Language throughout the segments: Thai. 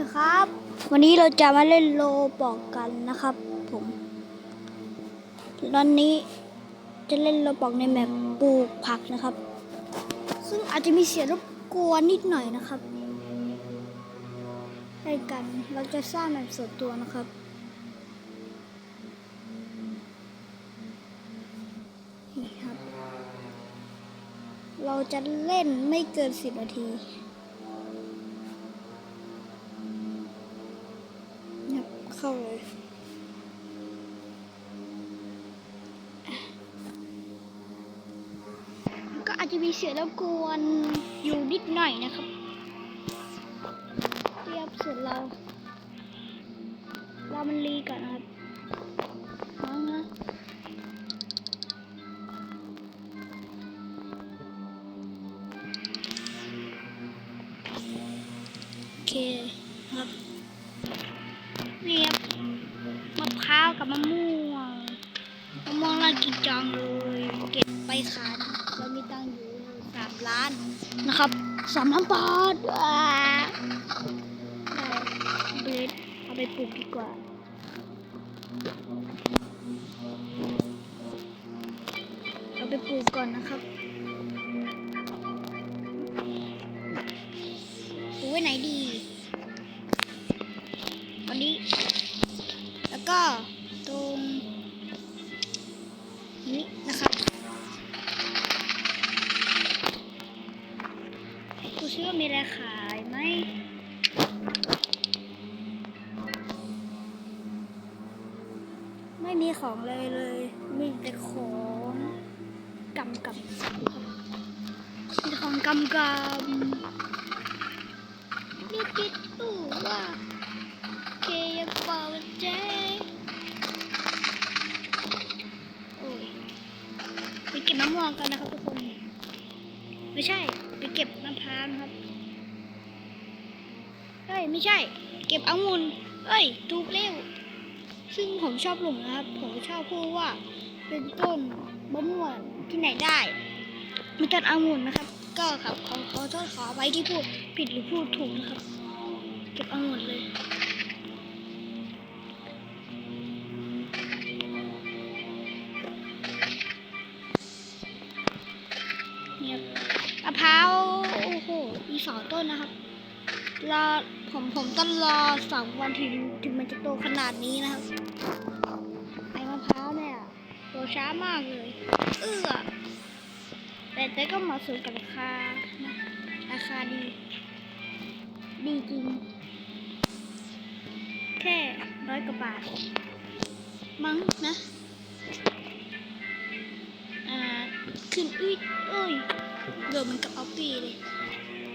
นะครับ วันนี้เราจะมาเล่นโลบอกกันนะครับผมตอนนี้จะเล่นโลบอกในแมปปลูกผักนะครับ ซึ่งอาจจะมีเสียงรบกวนนิดหน่อยนะครับในกันเราจะสร้างแบบส่วนตัวนะครับ นี่ครับ เราจะเล่นไม่เกินสิบนาที ยับเข้าเลยก็อาจจะมี เสียงรบกวนอยู่นิดหน่อยนะครับเรียบเสร็จเรา เรามันรีก่อนนะครับ สามล้านนะครับสามล้านบาทว้าเบสเอาไปปลูกดีกว่าเอาไปปลูกก่อนนะครับปลูกไว้ไหนดี วันนี้ แล้วก็ ของเลยเลย มีแต่ของกำกับมีแต่ของกำกับนี่คิดดูว่าเกย์เป่าเจ๊โอ้ยไปเก็บมะม่วงกันนะครับทุกคน ไม่ใช่ ไปเก็บมะพร้าวนะครับเฮ้ยไม่ใช่ เก็บองุ่นเอ้ยถูกเร็วซึ่งผมชอบหลงนะครับ ชอบพูดว่า เป็นต้นมะม่วงที่ไหนได้มีต้นองุ่นนะครับ ก็ครับขอขอโทษขอไว้ที่พูดผิดหรือพูดถูกนะครับเก็บองุ่นเลยเนี่ยมะพร้าวโอ้โหมีสองต้นนะครับรอผมผมต้องรอสองวันถึงถึงมันจะโตขนาดนี้นะครับ ช้ามากเลย เอื้อแต่แต่ก็เหมาะสมกับราคา ราคาดี ดีจริง แค่ร้อยกว่าบาท มั้งนะอ่าขึ้นอุ้ยเอ้ยเดือมันกับออฟฟี่เลย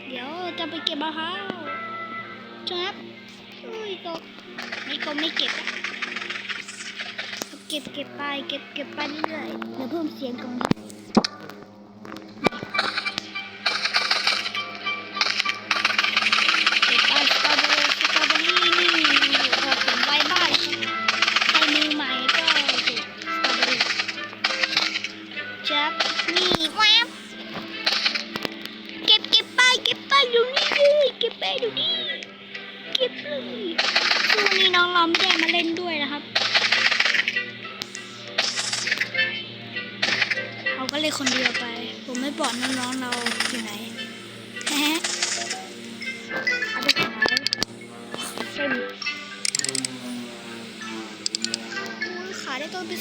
เดี๋ยวจะไปเก็บมะพร้าวครับอุ้ยตกไม่ก็ไม่เก็บอะ เก็บเก็บไป เก็บเก็บไปเรื่อยๆเดี๋ยวเพิ่มเสียงก่อน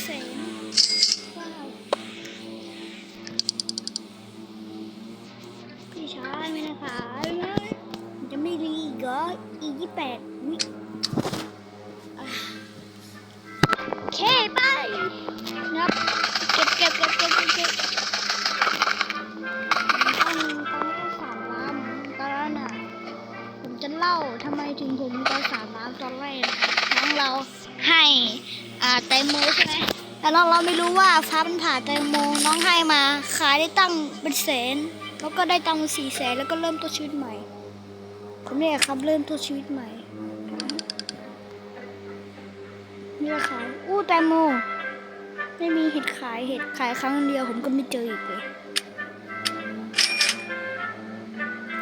แสนว้าวพี่ชายไม่นะมันจะไม่รีกออีกยี่แปดวิโอเคไปนับเก็บเก็บเก็บเก็บเก็บเก็บตอนตอนนี้ก็สามล้านตอนนั้นผมจะเล่าทำไมถึงผมมีตอนสามล้านตอนแรกน้องเรา ให้แตงโมใช่ไหมแต่น้องเราไม่รู้ว่าฟ้ามันผ่าแตงโมน้องให้มาขายได้ตั้งเป็นแสนแล้วก็ได้ตังค์สี่แสนแล้วก็เริ่มต้นชีวิตใหม่ผมเนี่ยครับเริ่มต้นชีวิตใหม่นี่ละขายอู้แตงโมไม่มีเห็ดขายเห็ดขายครั้งเดียวผมก็ไม่เจออีกเลย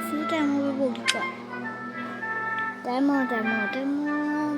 ซื้อแตงโมไปปลูกดีกว่าแตงโมแตงโมแตงโม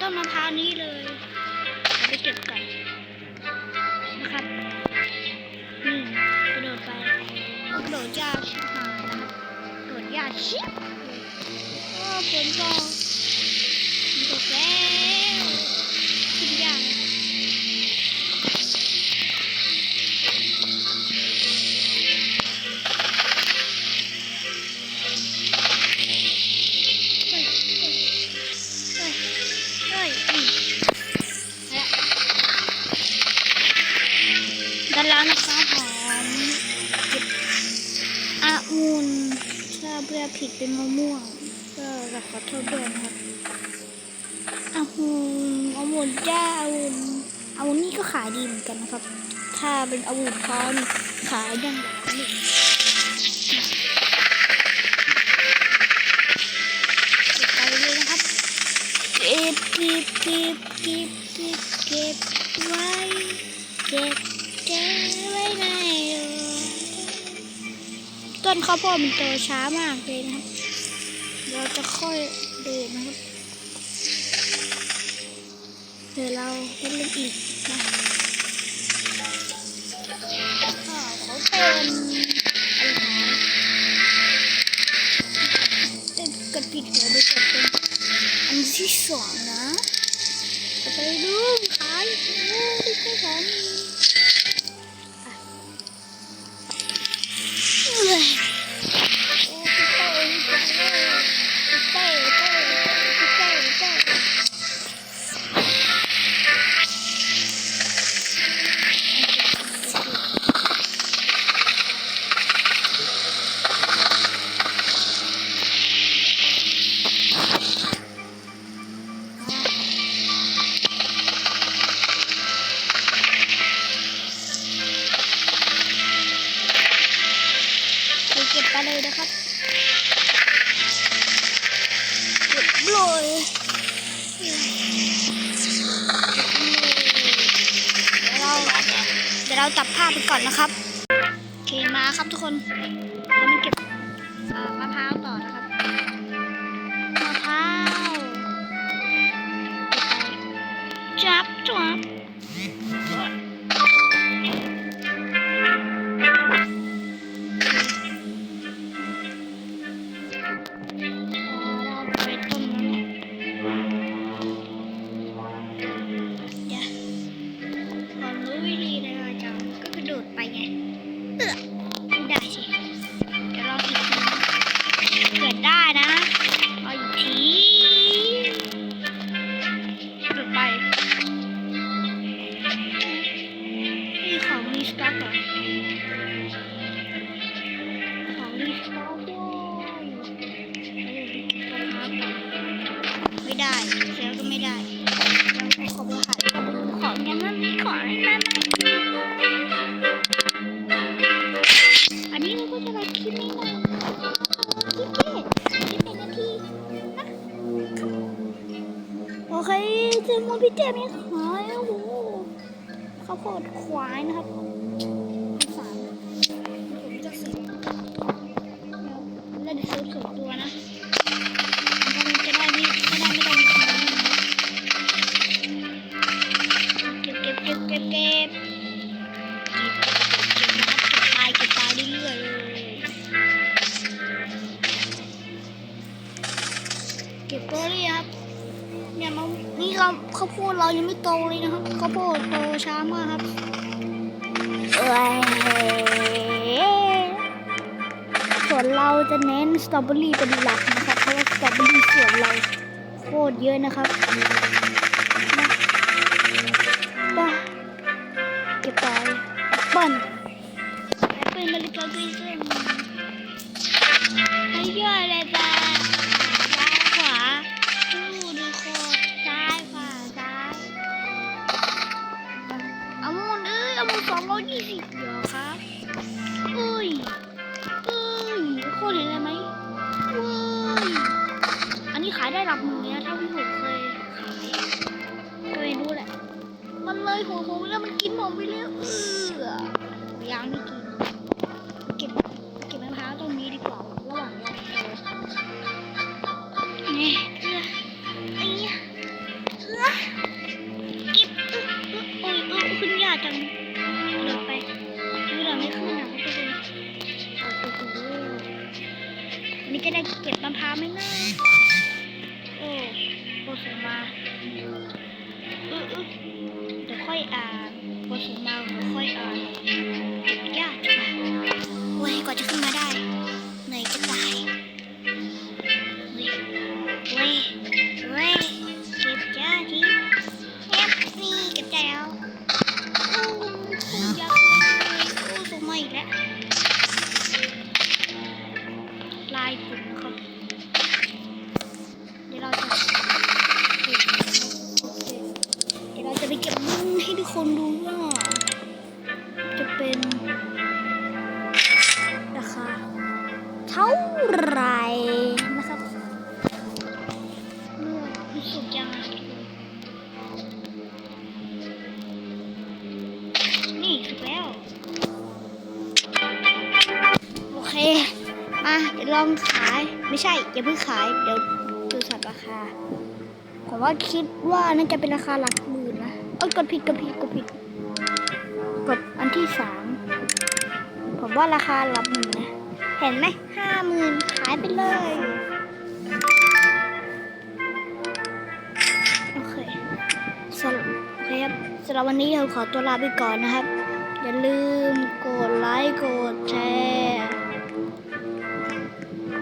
ต้นมะพร้าวนี้เลยเอาไปเก็บก่อนนะครับนี่กระโดดไปกระโดดยากชิบหายนะครักระโดดยากชิบโอ้ฝนตก เป็นมะม่วง ก็ขอโทษด้วยนะครับอาอุ่นอาอุ่นจ้าอาอุ่นอาอุ่นนี่ก็ขายดีเหมือนกันนะครับ ถ้าเป็นอาอุ่นเขานี่ขายดังหลายนี่เก็บไปเลยนะครับเก็บเก็บเก็บเก็บเก็บไว้เก็บ นข้าวโพดมันโตช้ามากเลยนะครับเราจะค่อยดินะครับเดี๋ยวเราเล่นอีกนะอ้าวเขาเป็นอะไรนะเต้นกดผิดหัวไปกดเป็นอันที่สองนะไปดูขายโอ้ไม่ใช่ของ จับภาพไปก่อนนะครับโอเคมาครับทุกคนแล้วมันเก็บมะพร้าวต่อนะครับมะพร้าวจับจับ ไม่ได้เสียก็ไม่ได้เราขอไปหาของยังไม่มีของอะไรมาใหม่อันนี้เราก็จะมาคลิปนี้นะคลิปนี้คลิปเป็นนาทีนะโอเคเจอมูพี่เจมี่ขายโอ้โหข้าวโพดควายนะครับ ก็บไปเรื่อยครับ เนี่ยมันนี่เราข้าวโพดเรายังไม่โตเลยนะครับข้าวโพดโตช้ามากครับเอ้ยส่วนเราจะเน้นสตรอเบอรี่เป็นหลักนะครับเพราะว่าสตรอเบอรี่ส่วนเราโคตรเยอะนะครับบ้าเก็บไปแอปเปิ้ลแอปเปิ้ลมาลิกากิซึ่งให้เยอะเลยจ้าซ้ายข เลยหัวผมไปแล้วมันกินผมไปแล้วเออยังไม่กินเก็บเก็บมะพร้าวตรงนี้ดีกว่าระหว่างรอโตนี่เออไอ้เนี่ยเออเก็บเออเออโอ้ยเออขึ้นยากจังเดินไปคือเราไม่ขึ้นอะก็เลยโอ้โหวันนี้จะได้เก็บมะพร้าวไหมนะโอ้โหส่งมาเอ อเออเดี๋ยวค่อยอ่านพอส่งมาหัวค่อยอ่านเก็บยากจังโอ้ยกว่าจะขึ้นมาได้ ไหรนะครับเมื่อรู้สึกยังไงนี่ถูกแล้ว โอเค มาเดี๋ยวลองขาย ไม่ใช่ อย่าเพิ่งขาย เดี๋ยวดูสัตว์ราคา ผมว่าคิดว่าน่าจะเป็นราคาหลักหมื่นนะเอ้ยกดผิดกดผิดกดผิด กดอันที่สาม ผมว่าราคาหลักหมื่นนะ เห็นไหมห้าหมื่นขายไปเลย โอเคสำหรับเครับสำหรับวันนี้เราขอตัวลาไปก่อนนะครับ อย่าลืมกดไลค์กดแชร์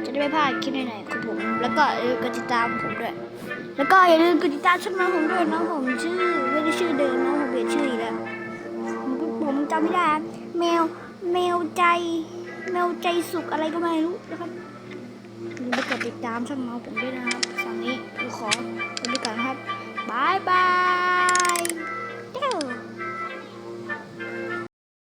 จะได้ไม่พลาดคลิปไหนๆของผม แล้วก็อย่าลืมกดติดตามผมด้วย แล้วก็อย่าลืมกดติดตามช่องน้องผมด้วยน้องผมชื่อไม่ได้ชื่อเดิมน้องผมเปลี่ยนชื่ออีกแล้วผมจำไม่ได้แมวแมวใจ แมวใจสุกอะไรก็ไม่รู้นะครับอย่าลืมกดติดตามช่องเมาผมด้วยนะครับสำหรับนี้ขอไปก่อนนะครับบายบาย